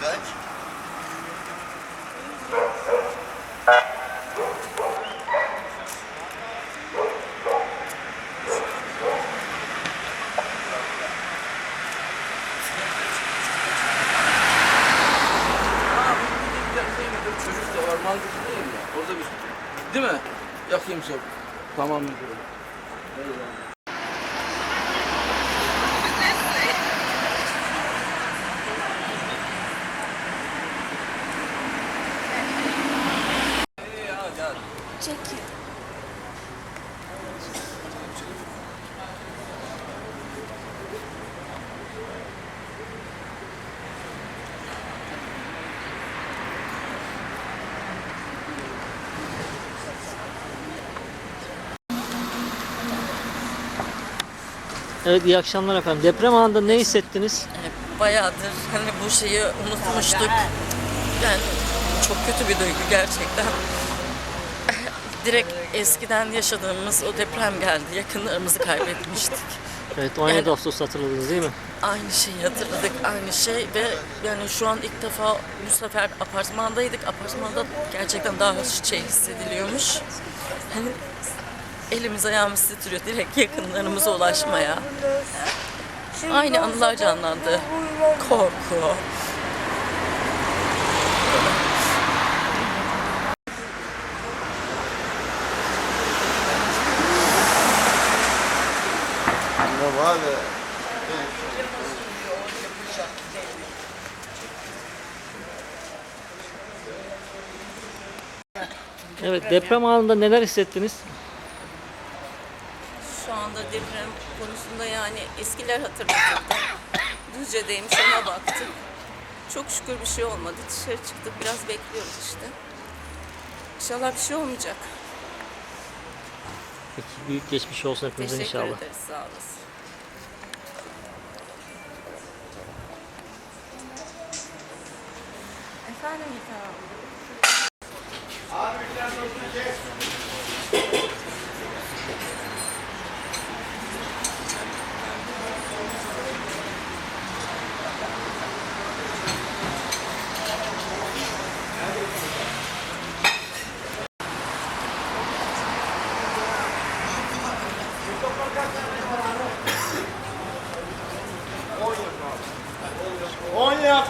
Kaç? Değil mi? Yakayım sok. Tamam müdürüm. Eyvallah. Çekil. Evet iyi akşamlar efendim. Deprem anında ne hissettiniz? Bayağıdır hani bu şeyi unutmuştuk. Yani çok kötü bir duygu gerçekten. Direkt eskiden yaşadığımız o deprem geldi. Yakınlarımızı kaybetmiştik. Evet 17 Yani- Ağustos hatırladınız değil mi? Aynı şeyi hatırladık, aynı şey ve yani şu an ilk defa bu sefer apartmandaydık. Apartmanda gerçekten daha şey hissediliyormuş. Hani elimiz ayağımız titriyor direkt yakınlarımıza ulaşmaya. Aynı anılar canlandı. Korku. Evet deprem anında neler hissettiniz? Şu anda deprem konusunda yani eskiler hatırlatıldı. Düzce'deymiş ona baktık. Çok şükür bir şey olmadı. Dışarı çıktık biraz bekliyoruz işte. İnşallah bir şey olmayacak. Peki büyük geçmiş olsun hepimize Teşekkür inşallah. ederiz sağ olasın. Efendim Gülten On yap.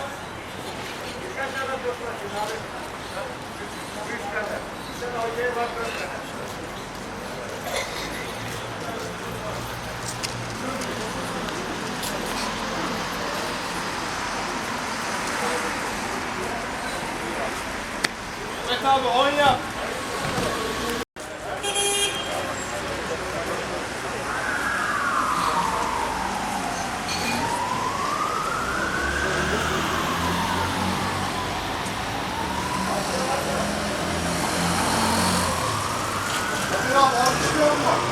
Evet abi on yap. Biraz alkışlıyor mu?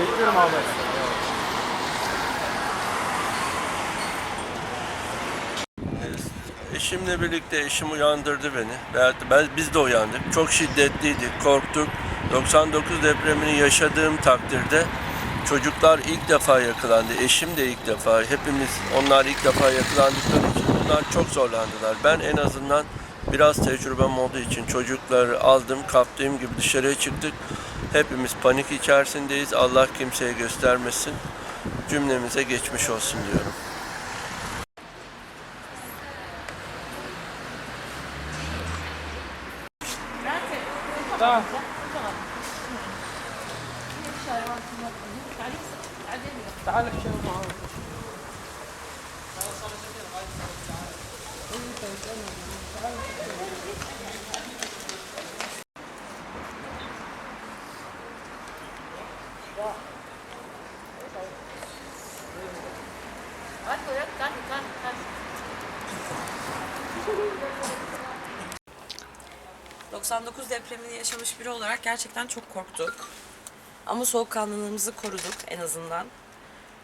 Bekliyorum abi. Eşimle birlikte eşim uyandırdı beni. Da ben, biz de uyandık. Çok şiddetliydi, korktuk. 99 depremini yaşadığım takdirde çocuklar ilk defa yakalandı. Eşim de ilk defa. Hepimiz onlar ilk defa yakalandıkları için bunlar çok zorlandılar. Ben en azından biraz tecrübem olduğu için çocukları aldım, kaptığım gibi dışarıya çıktık. Hepimiz panik içerisindeyiz. Allah kimseye göstermesin. Cümlemize geçmiş olsun diyorum. ...99 depremini yaşamış biri olarak gerçekten çok korktuk. Ama soğukkanlılığımızı koruduk en azından.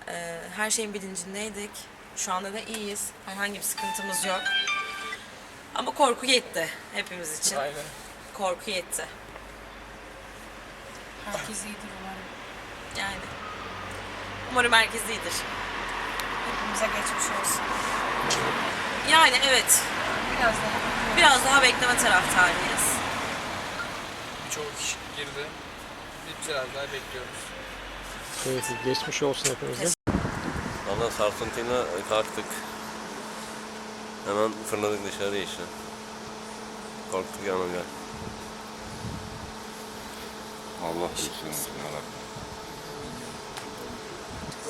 Ee, her şeyin bilincindeydik. Şu anda da iyiyiz. Herhangi bir sıkıntımız yok. Ama korku yetti hepimiz için. Aynen. Korku yetti. Herkes iyidir umarım. Yani. Umarım herkes iyidir. Hepimize geçmiş olsun. Yani evet. Biraz daha. Biraz daha bekleme taraftarıyız. Çoğu kişi girdi. Biz biraz daha bekliyoruz. Evet, geçmiş olsun hepimize. Valla sarsıntıyla kalktık. Hemen fırladık dışarıya işte. Korktuk yanım ya. Allah büyüksün.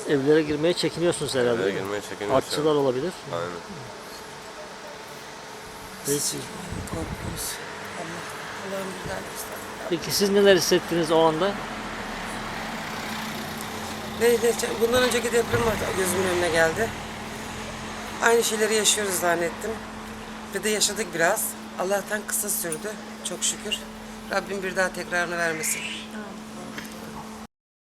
Evlere girmeye çekiniyorsunuz herhalde. Mi? girmeye çekiniyoruz. Artçılar olabilir. Aynen. Peki. Korkuyoruz. Allah, Allah'ım güzel göster. Peki siz neler hissettiniz o anda? Neydi? Bundan önceki deprem vardı. Gözümün önüne geldi. Aynı şeyleri yaşıyoruz zannettim. Ve de yaşadık biraz. Allah'tan kısa sürdü. Çok şükür. Rabbim bir daha tekrarını vermesin.